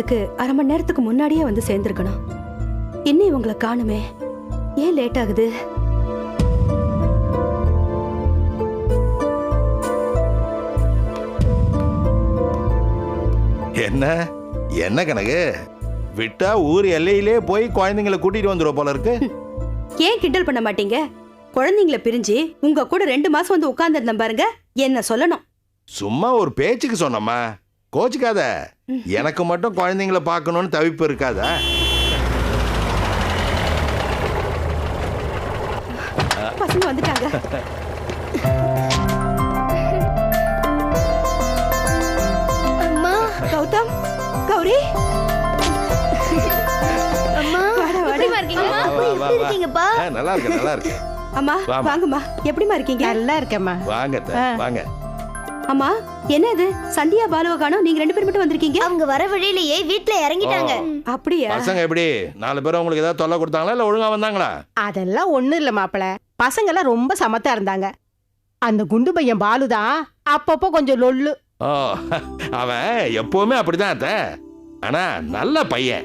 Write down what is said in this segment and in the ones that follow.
இடத்துக்கு அரை மணி நேரத்துக்கு முன்னாடியே வந்து சேர்ந்திருக்கணும். இன்னும் இவங்களை காணுமே. ஏன் லேட் ஆகுது? என்ன? என்ன கணக்கு விட்டா ஊர் எல்லையிலே போய் குழந்தைங்களை கூட்டிட்டு வந்துடும் போல இருக்கு. ஏன் கிண்டல் பண்ண மாட்டீங்க? குழந்தைங்கள பிரிஞ்சு உங்க கூட ரெண்டு மாசம் வந்து உட்கார்ந்துருந்தேன் பாருங்க. என்ன சொல்லணும்? சும்மா ஒரு பேச்சுக்கு சொன்னம்மா. கோச்சுக்காத. எனக்கு மட்டும் குழந்தைங்களை பார்க்கணும்னு தவிப்பு இருக்காதா? பசங்க வந்துட்டாங்க. அம்மா கௌதம் கௌரி. அம்மா. இருக்கீங்கப்பா? நல்லா இருக்கு நல்லா இருக்கு அம்மா. வாங்கம்மா. எப்படிமா இருக்கீங்க? நல்லா இருக்கேம்மா. வாங்க. வாங்க. அம்மா என்ன இது? சந்தியா பாலுவ காணோம் நீங்க ரெண்டு பேரும் மட்டும் வந்திருக்கீங்க? அவங்க வர வழியிலேயே வீட்ல இறங்கிட்டாங்க. அப்படியா? பசங்க எப்படி? நாலு பேரும் உங்களுக்கு ஏதாவது தொல்லை கொடுத்தாங்களா இல்ல ஒழுங்கா வந்தாங்களா? அதெல்லாம் ஒண்ணும் இல்ல மாப்பிள. பசங்க எல்லாம் ரொம்ப சமத்தா இருந்தாங்க. அந்த குண்டு பையன் பாலுதான் அப்பப்போ கொஞ்சம் லொல்லு. ஓ அவன் எப்பவுமே அப்படிதான் அத்தை. ஆனா நல்ல பையன்.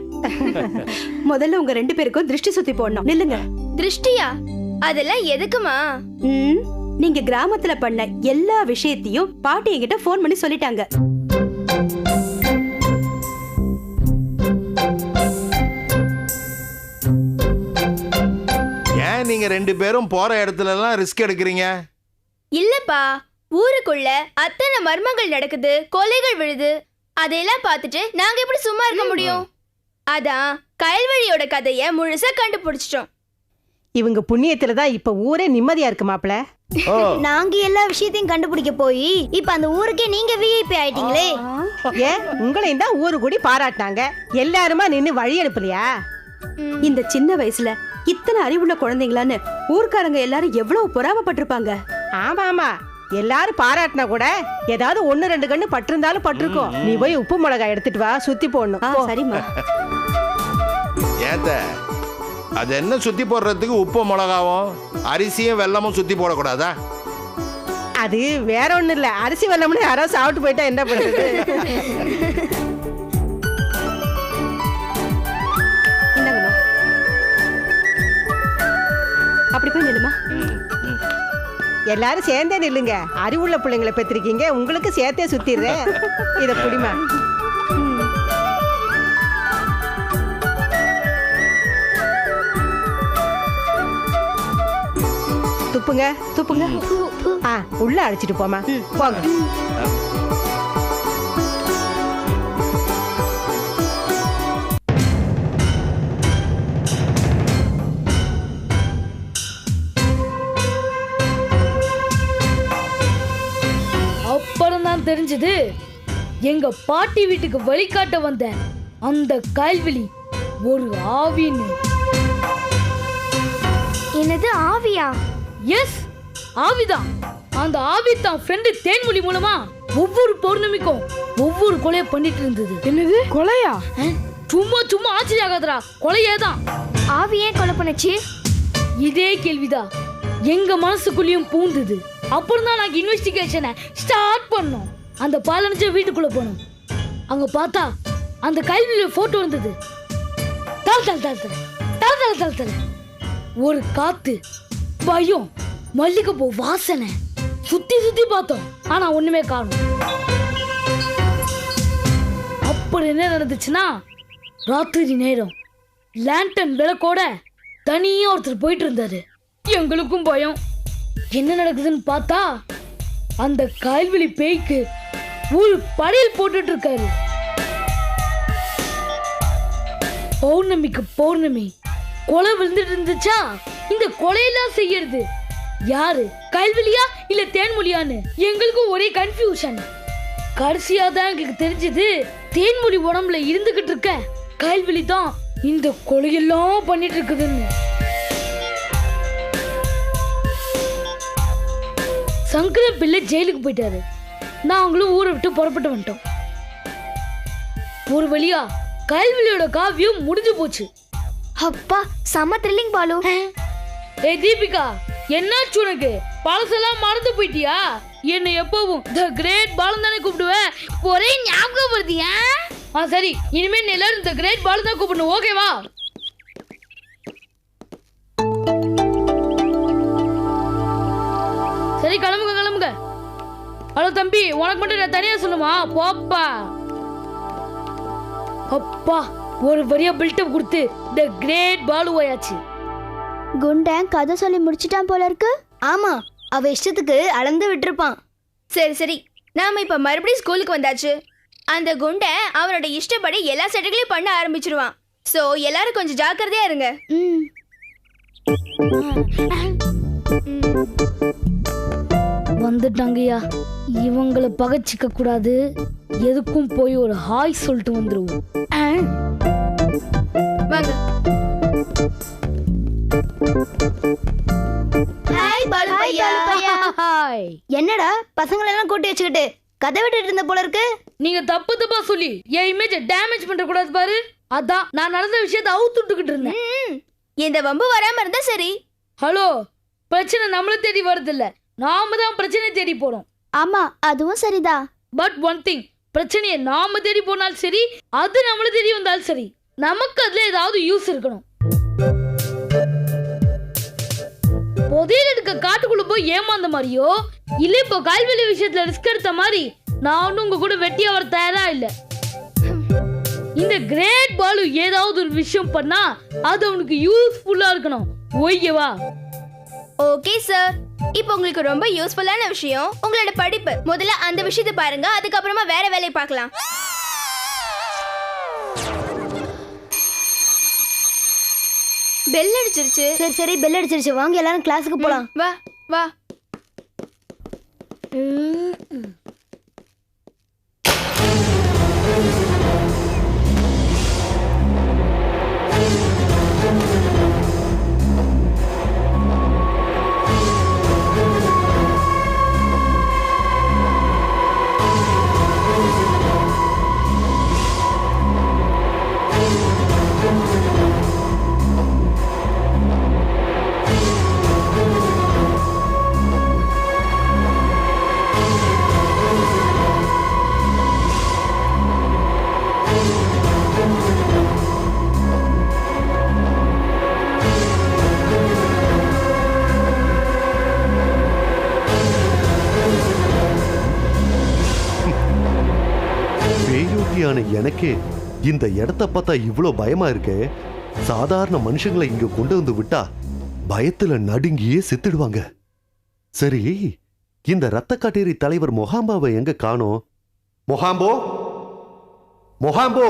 முதல்ல உங்க ரெண்டு பேருக்கும் திருஷ்டி சுத்தி போடணும். நில்லுங்க. திருஷ்டியா? அதெல்லாம் எதுக்குமா? ம், நீங்க கிராமத்துல பண்ண எல்லா விஷயத்தையும் பாட்டி என்கிட்ட ஃபோன் பண்ணி சொல்லிட்டாங்க. ஏன் நீங்க ரெண்டு பேரும் போற இடத்துல எல்லாம் ரிஸ்க் எடுக்கிறீங்க? இல்லப்பா ஊருக்குள்ள அத்தனை மர்மங்கள் நடக்குது கொலைகள் விழுது அதையெல்லாம் பார்த்துட்டு நாங்க எப்படி சும்மா இருக்க முடியும்? அதான் கயல்வழியோட கதைய முழுசா கண்டுபிடிச்சிட்டோம். இவங்க புண்ணியத்துல தான் இப்ப ஊரே நிம்மதியா இருக்கு மாப்பிள. ஓ நாங்க எல்லா விஷயத்தையும் கண்டுபிடிக்க போய் இப்ப அந்த ஊருக்கே நீங்க விஐபி ஆயிட்டீங்களே. ஏன் உங்களையும் தான் ஊரு கூடி பாராட்டினாங்க. எல்லாருமா நின்னு வழி அனுப்பலையா? இந்த சின்ன வயசுல இத்தனை அறிவுள்ள குழந்தைங்களான்னு ஊர்க்காரங்க எல்லாரும் எவ்வளவு பொறாமப்பட்டிருப்பாங்க. ஆமா ஆமா. எல்லாரும் பாராட்டினா கூட ஏதாவது ஒண்ணு ரெண்டு கண்ணு பட்டிருந்தாலும் பட்டிருக்கும். நீ போய் உப்பு மிளகாய் எடுத்துட்டு வா சுத்தி போடணும். சரிம்மா. ஏத்த. அது என்ன சுத்தி போடுறதுக்கு உப்பு மிளகாவும் அரிசியும் வெல்லமும் சுத்தி போடக்கூடாதா? அது வேற ஒண்ணும் இல்ல. அரிசி வெள்ளம்னு யாராவது சாப்பிட்டு போயிட்டா என்ன பண்றது? இந்தாங்கம்மா. அப்படி போய் நில்லுமா. எல்லாரும் சேர்ந்தே நில்லுங்க. அறிவுள்ள பிள்ளைங்களை பெற்றிருக்கீங்க. உங்களுக்கு சேர்த்தே சுத்திடுறேன். இத புடிமா துப்புங்க துப்புங்க. ஆ உள்ள அழைச்சிட்டு போமா போங்க. அப்புறம் தான் தெரிஞ்சது. எங்க பாட்டி வீட்டுக்கு வழிகாட்ட வந்த அந்த கல்விழி ஒரு ஆவின்னு. என்னது ஆவியா? எஸ் ஆவிதான். அந்த ஆவி தான் ஃப்ரெண்டு தேன்மொழி மூலமா ஒவ்வொரு பௌர்ணமிக்கும் ஒவ்வொரு கொலையை பண்ணிட்டு இருந்தது. என்னது? கொலையா? சும்மா சும்மா ஆச்சரியம் ஆகாதடா கொலையே தான். ஆவி ஏன் கொலை பண்ணுச்சு? இதே கேள்விதான் எங்க மனசுக்குள்ளேயும் பூந்தது. அப்புறம் தான் நாங்க இன்வெஸ்டிகேஷனை ஸ்டார்ட் பண்ணோம். அந்த பாலனிச்ச வீட்டுக்குள்ள போனோம். அங்க பார்த்தா அந்த கல்வியில போட்டோ இருந்தது. தல் தல் தல் தல். தல் தல் தல் தல். ஒரு காத்து. பயம் மல்லிகைப்பூ வாசனை. சுத்தி சுத்தி பார்த்தோம். ஆனா ஒண்ணுமே காணும். அப்படி என்ன நடந்துச்சுன்னா ராத்திரி நேரம். லேண்டன் விளக்கோட தனியா ஒருத்தர் போயிட்டு இருந்தாரு எங்களுக்கும் பயம். என்ன நடக்குதுன்னு பார்த்தா அந்த கால்வெளி பேய்க்கு ஒரு படையல் போட்டுட்டு இருக்காரு பௌர்ணமிக்கு பௌர்ணமி கொலை விழுந்துட்டு இருந்துச்சா? இந்த கொலையெல்லாம் செய்யறது? யாரு? கல்வெளியா இல்ல தேன்மொழியான்னு? எங்களுக்கு ஒரே கன்ஃபியூஷன் கடைசியா தான் எங்களுக்கு தெரிஞ்சது தேன்மொழி உடம்புல இருந்துகிட்டு இருக்க கல்வெளி தான் இந்த கொலையெல்லாம் பண்ணிட்டு இருக்குதுன்னு சங்கர பிள்ளை ஜெயிலுக்கு போயிட்டாரு. நாங்களும் ஊரை விட்டு புறப்பட்டு வந்துட்டோம். ஒரு வழியா கல்வெளியோட காவியம் முடிஞ்சு போச்சு. அப்பா செம த்ரில்லிங் பாலு. ஏ தீபிகா என்னாச்சு உனக்கு? பழசெல்லாம் மறந்து போயிட்டியா? என்னை எப்பவும் த கிரேட் பாலன் தானே கூப்பிடுவேன். ஒரே ஞாபகம் வருதியா ஆ சரி. இனிமே நீ எல்லாரும் த கிரேட் பாலன் தான் கூப்பிடணும். ஓகேவா சரி கிளம்புங்க கிளம்புங்க. ஹலோ தம்பி உனக்கு மட்டும் நான் தனியாக சொல்லுமா போப்பா அப்பா. ஒரு வரியா பில்டப் கொடுத்து த கிரேட் பாலு ஓயாச்சு. குண்டன் கதை சொல்லி முடிச்சிட்டான் போல இருக்கு. ஆமா அவ இஷ்டத்துக்கு அளந்து விட்டுருப்பான். சரி சரி நாம இப்ப மறுபடியும் ஸ்கூலுக்கு வந்தாச்சு. அந்த குண்டை அவனோட இஷ்டப்படி எல்லா செட்டுகளையும் பண்ண ஆரம்பிச்சிருவான். சோ எல்லாரும் கொஞ்சம் ஜாக்கிரதையா இருங்க. ம். வந்துட்டாங்கய்யா. இவங்கள பகச்சிக்க கூடாது. எதுக்கும் போய் ஒரு ஹாய் சொல்லிட்டு வந்துருவோம். ஹாய் என்னடா பசங்களெல்லாம் கூட்டி வச்சுக்கிட்டு கதை விட்டுட்டு இருந்த போல இருக்கு? நீங்க தப்பு தப்பா சொல்லி என் இமேஜ டேமேஜ் பண்ற கூடாது பாரு. அதான் நான் நடந்த விஷயத்தை அவுத்துட்டுக்கிட்டு இருந்தேன். ம், இந்த வம்பு வராம இருந்தா சரி. ஹலோ பிரச்சனை நம்மள தேடி வருது இல்ல நாம தான் பிரச்சனை தேடி போறோம். ஆமா அதுவும் சரிதான் பட் ஒன் திங் பிரச்சனையை நாம தேடி போனாலும் சரி அது நம்மள தேடி வந்தாலும் சரி நமக்கு அதுல ஏதாவது யூஸ் இருக்கணும். புதையல் எடுக்க காட்டுக்குள்ள போய் ஏமாந்த மாதிரியோ? இல்ல இப்போ கால்வெளி விஷயத்துல ரிஸ்க் எடுத்த மாதிரி நான் ஒன்னும் உங்க கூட வெட்டியா வர தயாரா இல்ல. இந்த கிரேட் பாலு ஏதாவது ஒரு விஷயம் பண்ணா அது அவனுக்கு யூஸ்ஃபுல்லா இருக்கணும். ஓய்யவா ஓகே சார் இப்போ உங்களுக்கு ரொம்ப யூஸ்ஃபுல்லான விஷயம் உங்களோட படிப்பு. முதல்ல அந்த விஷயத்தை பாருங்க அதுக்கப்புறமா வேற வேலையை பார்க்கலாம். பெல் அடிச்சிருச்சு சரி சரி பெல் அடிச்சிருச்சு வாங்க எல்லாரும் கிளாஸுக்கு போலாம். வா வா. மனுஷனான எனக்கு இந்த இடத்த பார்த்தா இவ்வளோ பயமா இருக்கே. சாதாரண மனுஷங்களை இங்க கொண்டு வந்து விட்டா பயத்துல நடுங்கியே செத்துடுவாங்க. சரி இந்த ரத்த காட்டேரி தலைவர் மொஹாம்பாவை எங்க காணோம்? மொஹாம்போ? மொஹாம்போ?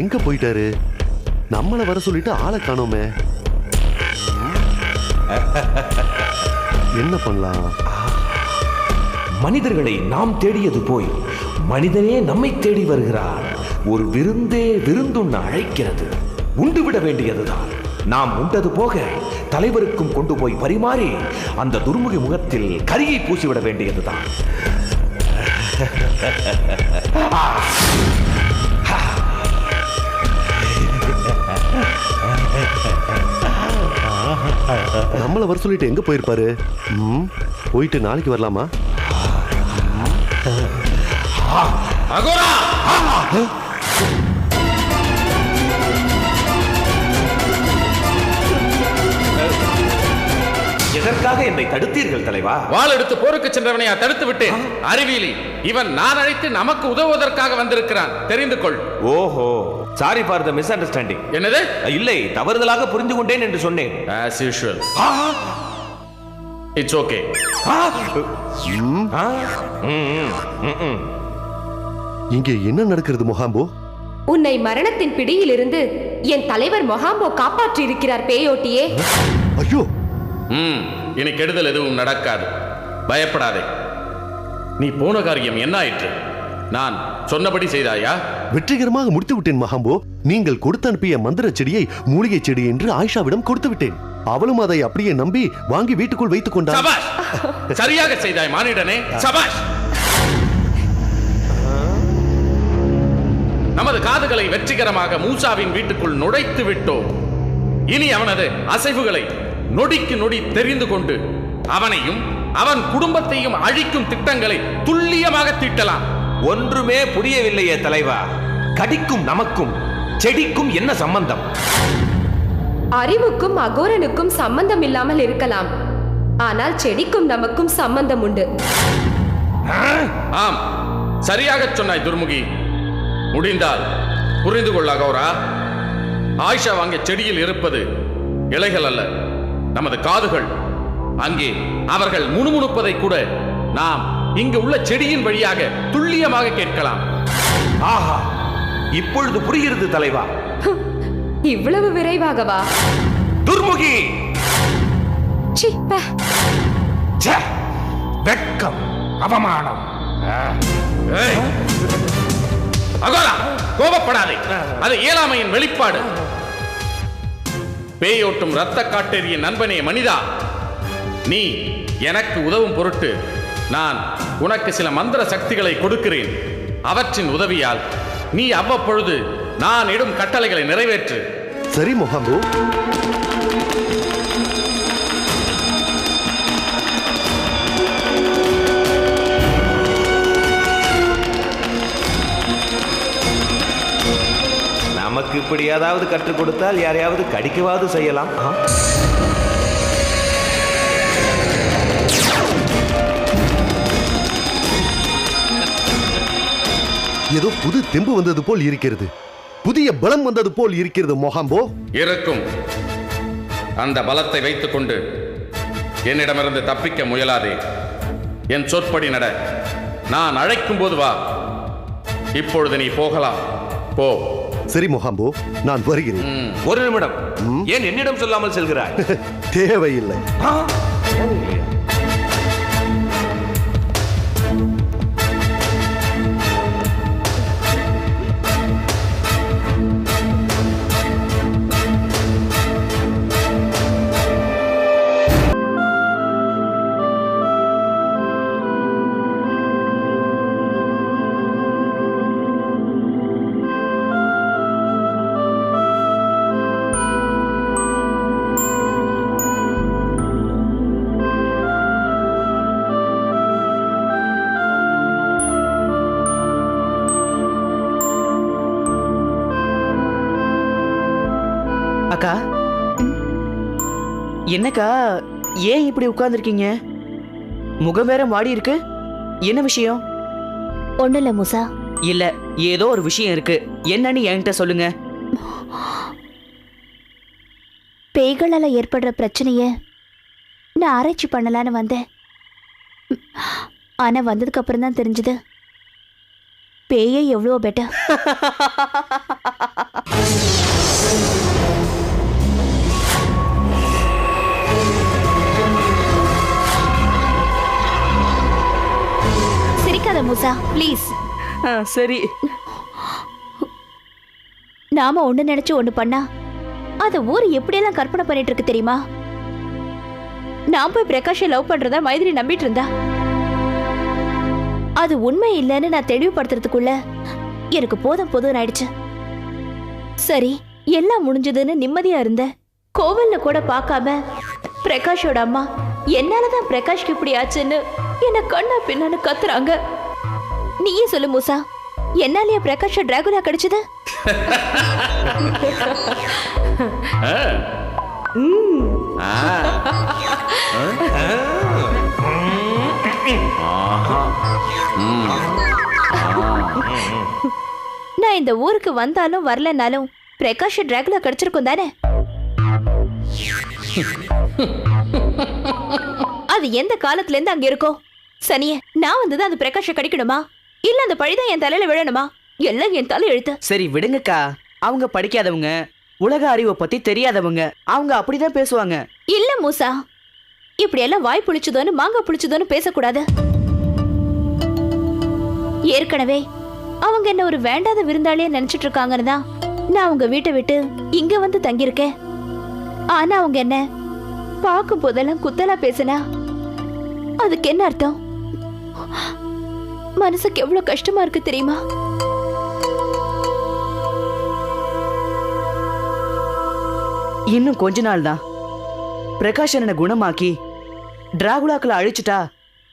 எங்க போயிட்டாரு? நம்மளை வர சொல்லிட்டு ஆளை காணோமே. என்ன பண்ணலாம்? மனிதர்களை நாம் தேடியது போய் மனிதனே நம்மை தேடி வருகிறார். ஒரு விருந்தே விருந்துண்ண அழைக்கிறது. உண்டு விட வேண்டியதுதான். நாம் உண்டது போக தலைவருக்கும் கொண்டு போய் பரிமாறி அந்த துர்முகி முகத்தில் கரியை பூசிவிட வேண்டியதுதான். நம்மளை வர சொல்லிட்டு எங்க போயிருப்பாரு? போயிட்டு நாளைக்கு வரலாமா? எதற்காக என்னை தடுத்தீர்கள் தலைவா? வாள் எடுத்து போருக்கு சென்றவனையா தடுத்து விட்டேன். அறிவியலி இவன் நான் அழைத்து நமக்கு உதவுவதற்காக வந்திருக்கிறான். தெரிந்து கொள். ஓஹோ. Sorry for the misunderstanding என்னது? இல்லை தவறுதலாக புரிந்து கொண்டேன் என்று சொன்னேன். As usual it's okay. இங்க என்ன நடக்கிறது மொஹாம்போ? உன்னை மரணத்தின் பிடியிலிருந்து என் தலைவர் மொஹாம்போ காப்பாற்றி இருக்கிறார் பேயோட்டியே. ஐயோ! ம் இனி கெடுதல் எதுவும் நடக்காது. பயப்படாதே. நீ போன காரியம் என்ன ஆயிற்று? நான் சொன்னபடி செய்தாயா? வெற்றிகரமாக முடித்து விட்டேன் மகாம்போ நீங்கள் கொடுத்து அனுப்பிய மந்திர செடியை மூலிகை செடி என்று ஆயிஷாவிடம் கொடுத்து விட்டேன் அவளும் அதை அப்படியே நம்பி வாங்கி வீட்டுக்குள் வைத்துக் சபாஷ்! சரியாக செய்தாய் மானிடனே. சபாஷ்! நமது காதுகளை வெற்றிகரமாக மூசாவின் வீட்டுக்குள் நுழைத்து விட்டோம். இனி அவனது அசைவுகளை நொடிக்கு நொடி தெரிந்து கொண்டு அவனையும் அவன் குடும்பத்தையும் அழிக்கும் திட்டங்களை துல்லியமாக தீட்டலாம். ஒன்றுமே புரியவில்லையே தலைவா. கடிக்கும் நமக்கும் செடிக்கும் என்ன சம்பந்தம்? அறிவுக்கும் அகோரனுக்கும் சம்பந்தம் இல்லாமல் இருக்கலாம். ஆனால் செடிக்கும் நமக்கும் சம்பந்தம் உண்டு ஆம். சரியாகச் சொன்னாய் துர்முகி. முடிந்தால் புரிந்து கொள்ள கௌரா ஆயிஷா அங்கே செடியில் இருப்பது இலைகள் அல்ல நமது காதுகள். அங்கே அவர்கள் முணுமுணுப்பதை கூட நாம் இங்கு உள்ள செடியின் வழியாக துல்லியமாக கேட்கலாம். ஆஹா இப்பொழுது புரிகிறது தலைவா. இவ்வளவு விரைவாகவா? துர்முகி! வெட்கம் அவமானம்! அகோரா கோபப்படாதே. அது இயலாமையின் வெளிப்பாடு. பேயோட்டும் இரத்த காட்டேரியின் நண்பனே மனிதா நீ எனக்கு உதவும் பொருட்டு நான் உனக்கு சில மந்திர சக்திகளை கொடுக்கிறேன். அவற்றின் உதவியால் நீ அவ்வப்பொழுது நான் இடும் கட்டளைகளை நிறைவேற்று. சரி மொஹாம்பு நமக்கு இப்படி ஏதாவது கற்றுக் கொடுத்தால் யாரையாவது கடிக்கவாவது செய்யலாம்? ஏதோ புது தெம்பு வந்தது போல் இருக்கிறது. புதிய பலம் வந்தது போல் இருக்கிறது மொஹாம்போ. இருக்கும். அந்த பலத்தை வைத்துக்கொண்டு என்னிடமிருந்து தப்பிக்க முயலாதே. என் சொற்படி நட நான் அழைக்கும் போது வா. இப்பொழுது நீ போகலாம். போ. சரி மொஹாம்போ நான் வருகிறேன். ஒரு நிமிடம். ஏன் என்னிடம் சொல்லாமல் செல்கிறாய்? தேவையில்லை. என்னக்கா ஏன் இப்படி உட்கார்ந்துருக்கீங்க? முகம் வேற மாடி இருக்கு. என்ன விஷயம்? ஒன்றும் இல்லை மூசா. இல்ல ஏதோ ஒரு விஷயம் இருக்கு. என்னன்னு என்கிட்ட சொல்லுங்க. பேய்களால் ஏற்படுற பிரச்சனைய நான் ஆராய்ச்சி பண்ணலான்னு வந்தேன். ஆனால் வந்ததுக்கு அப்புறம் தான் தெரிஞ்சது. பேயே எவ்வளோ பெட்டர் சிரிக்காத மூசா ப்ளீஸ் ஆ, சரி. நாம ஒண்ணு நினைச்சு ஒண்ணு பண்ணா அத ஊர் எப்படியெல்லாம் கற்பனை பண்ணிட்டு இருக்கு தெரியுமா? நான் போய் பிரகாஷை லவ் பண்றதா மைதிரி நம்பிட்டு இருந்தா? அது உண்மை இல்லைன்னு நான் தெளிவுபடுத்துறதுக்குள்ள எனக்கு போதும் போதும் ஆயிடுச்சு. சரி எல்லாம் முடிஞ்சதுன்னு நிம்மதியா இருந்தேன் கோவில்ல கூட பார்க்காம பிரகாஷோட அம்மா என்னாலதான் பிரகாஷ்க்கு இப்படி ஆச்சுன்னு என்ன கண்ணா பின்னான்னு கத்துறாங்க. நீயே சொல்லு மூசா. என்னாலயா பிரகாஷ டிராகுலா கிடைச்சது? நான் இந்த ஊருக்கு வந்தாலும் வரலனாலும் பிரகாஷ் டிராகுலா கிடைச்சிருக்கும் தானே? அது எந்த காலத்துல இருந்து அங்க இருக்கோ சனியே நான் வந்தது அந்த பிரகாஷ கடிக்கணுமா? இல்ல அந்த பழிதான் என் தலையில விழணுமா? எல்லாம் என் தலை எழுத்து சரி விடுங்கக்கா. அவங்க படிக்காதவங்க உலக அறிவை பத்தி தெரியாதவங்க அவங்க அப்படிதான் பேசுவாங்க. இல்ல மூசா. இப்படி எல்லாம் வாய் புளிச்சதோன்னு மாங்காய் புளிச்சதோன்னு பேசக்கூடாது. ஏற்கனவே அவங்க என்ன ஒரு வேண்டாத விருந்தாளியா நினைச்சிட்டு இருக்காங்கன்னு தான் நான் அவங்க வீட்டை விட்டு இங்க வந்து தங்கியிருக்கேன். ஆனா அவங்க என்ன பார்க்கும் போதெல்லாம் குத்தலா பேசினா அதுக்கு என்ன அர்த்தம்? மனசுக்கு எவ்வளவு கஷ்டமா இருக்கு தெரியுமா? இன்னும் கொஞ்ச நாள் தான் பிரகாஷனை குணமாக்கி டிராகுலாக்களை அழிச்சிட்டா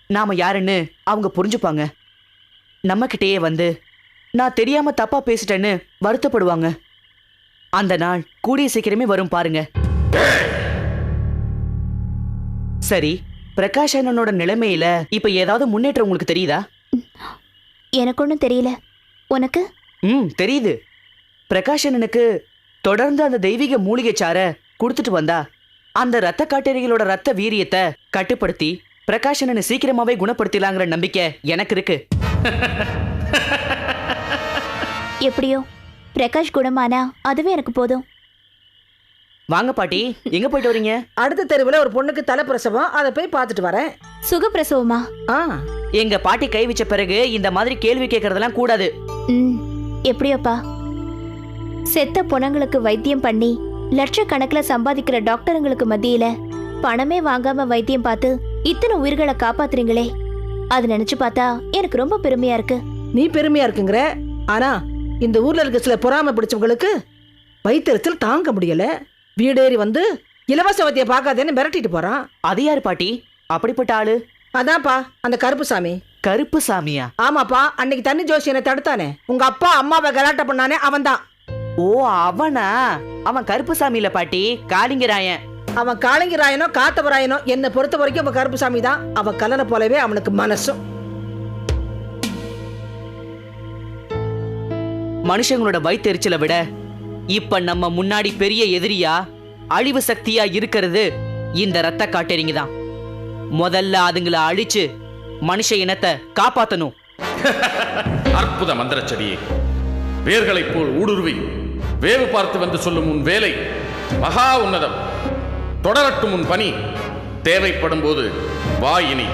நாம யாருன்னு அவங்க புரிஞ்சுப்பாங்க. நம்மக்கிட்டேயே வந்து நான் தெரியாம தப்பா பேசிட்டேன்னு வருத்தப்படுவாங்க. அந்த நாள் கூடிய சீக்கிரமே வரும் பாருங்க. சரி. பிரகாஷ் அண்ணனோட நிலைமையில இப்ப ஏதாவது முன்னேற்றம் உங்களுக்கு தெரியுதா? எனக்கு ஒன்றும் தெரியல. உனக்கு? ம் தெரியுது. பிரகாஷ் அண்ணனுக்கு தொடர்ந்து அந்த தெய்வீக மூலிகை சார கொடுத்துட்டு வந்தா அந்த ரத்த காட்டேரிகளோட ரத்த வீரியத்தை கட்டுப்படுத்தி பிரகாஷ் அண்ணனை சீக்கிரமாவே குணப்படுத்திடலாங்கிற நம்பிக்கை எனக்கு இருக்கு. எப்படியோ பிரகாஷ் குணமானா அதுவே எனக்கு போதும். வாங்க பாட்டி எங்க போயிட்டு வரீங்க? அடுத்த தெருவில் ஒரு பொண்ணுக்கு தலைப்பிரசவம் அதை போய் பார்த்துட்டு வரேன். சுகப்பிரசவமா? ஆ. எங்க பாட்டி கை வச்ச பிறகு இந்த மாதிரி கேள்வி கேட்கறதெல்லாம் கூடாது. ம் எப்படியோப்பா? செத்த பொணங்களுக்கு வைத்தியம் பண்ணி லட்சக்கணக்கில் சம்பாதிக்கிற டாக்டருங்களுக்கு மத்தியில பணமே வாங்காம வைத்தியம் பார்த்து இத்தனை உயிர்களை காப்பாத்துறீங்களே. அது நினைச்சு பார்த்தா எனக்கு ரொம்ப பெருமையா இருக்கு. நீ பெருமையா இருக்குங்கிற? ஆனா இந்த ஊர்ல இருக்க சில பொறாமை பிடிச்சவங்களுக்கு வயிற்றுச்சல் தாங்க முடியல. வீடேறி வந்து இலவச வத்தியை பார்க்காதேன்னு மிரட்டிட்டு போறான். அது யாரு பாட்டி? அப்படிப்பட்ட ஆளு? அதான்ப்பா அந்த கருப்பு சாமி. கருப்பு சாமியா? ஆமாப்பா அன்னைக்கு தண்ணி ஜோசியனை தடுத்தானே. உங்க அப்பா அம்மாவை கலாட்ட பண்ணானே அவன்தான். ஓ அவனா? அவன் கருப்பு சாமி இல்ல பாட்டி காளிங்கராயன். அவன் காளிங்கராயனோ காத்தவராயனோ என்னை பொறுத்த வரைக்கும் அவன் கருப்பு சாமி தான் அவன் கலனை போலவே அவனுக்கு மனசும். மனுஷங்களோட வயித்தெரிச்சலை விட இப்ப நம்ம முன்னாடி பெரிய எதிரியா அழிவு சக்தியா இருக்கிறது இந்த ரத்த காட்டேரிங்க தான். முதல்ல அதுங்களை அழிச்சு மனுஷ இனத்தை காப்பாத்தணும். அற்புத மந்திர செடியே வேர்களை போல் ஊடுருவி வேவு பார்த்து வந்து சொல்லும் உன் வேலை மகா உன்னதம். தொடரட்டும் உன் பணி தேவைப்படும் போது வாயினி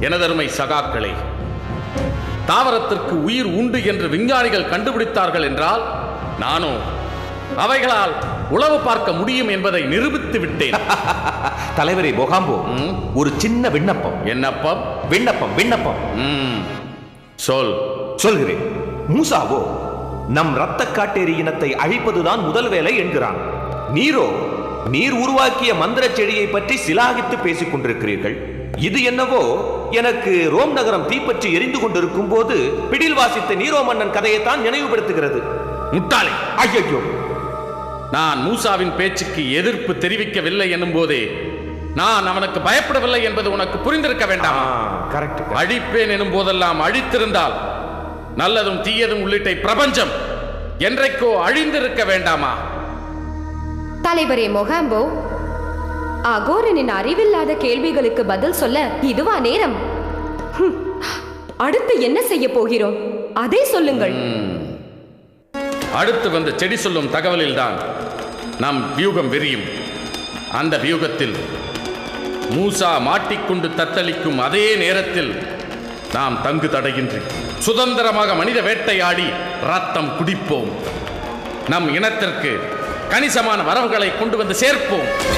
எனதருமை சகாக்களை தாவரத்திற்கு உயிர் உண்டு என்று விஞ்ஞானிகள் கண்டுபிடித்தார்கள் என்றால் நானோ அவைகளால் உளவு பார்க்க முடியும் என்பதை நிரூபித்து விட்டேன். தலைவரே மொகாம்போ ம், ஒரு சின்ன விண்ணப்பம். என்னப்பம்? விண்ணப்பம் விண்ணப்பம். ம், சொல். சொல்கிறேன். மூசாவோ நம் இரத்த காட்டேரி இனத்தை அழிப்பதுதான் முதல் வேலை என்கிறான். நீரோ நீர் உருவாக்கிய மந்திர செடியை பற்றி சிலாகித்து பேசிக் கொண்டிருக்கிறீர்கள். இது என்னவோ எனக்கு ரோம் நகரம் தீப்பற்றி எரிந்து கொண்டிருக்கும் போது பிடில் வாசித்த நீரோ மன்னன் கதையைத்தான் நினைவுபடுத்துகிறது. முட்டாளே. ஐயோ நான் மூசாவின் பேச்சுக்கு எதிர்ப்பு தெரிவிக்கவில்லை என்னும் போதே நான் அவனுக்கு பயப்படவில்லை என்பது உனக்கு புரிந்திருக்க வேண்டாமா? கரெக்ட் அழிப்பேன் எனும் போதெல்லாம் அழித்திருந்தால் நல்லதும் தீயதும் உள்ளிட்ட பிரபஞ்சம் என்றைக்கோ அழிந்திருக்க வேண்டாமா? தலைவரே மொகாம்போ அகோரனின் அறிவில்லாத கேள்விகளுக்கு பதில் சொல்ல இதுவா நேரம்? அடுத்து என்ன செய்ய போகிறோம்? அதை சொல்லுங்கள். அடுத்து வந்த செடி சொல்லும் தகவலில்தான் நம் வியூகம் விரியும். அந்த வியூகத்தில் மூசா மாட்டிக்கொண்டு தத்தளிக்கும் அதே நேரத்தில் நாம் தங்கு தடையின்றி சுதந்திரமாக மனித வேட்டையாடி ரத்தம் குடிப்போம். நம் இனத்திற்கு கணிசமான வரவுகளை கொண்டு வந்து சேர்ப்போம்.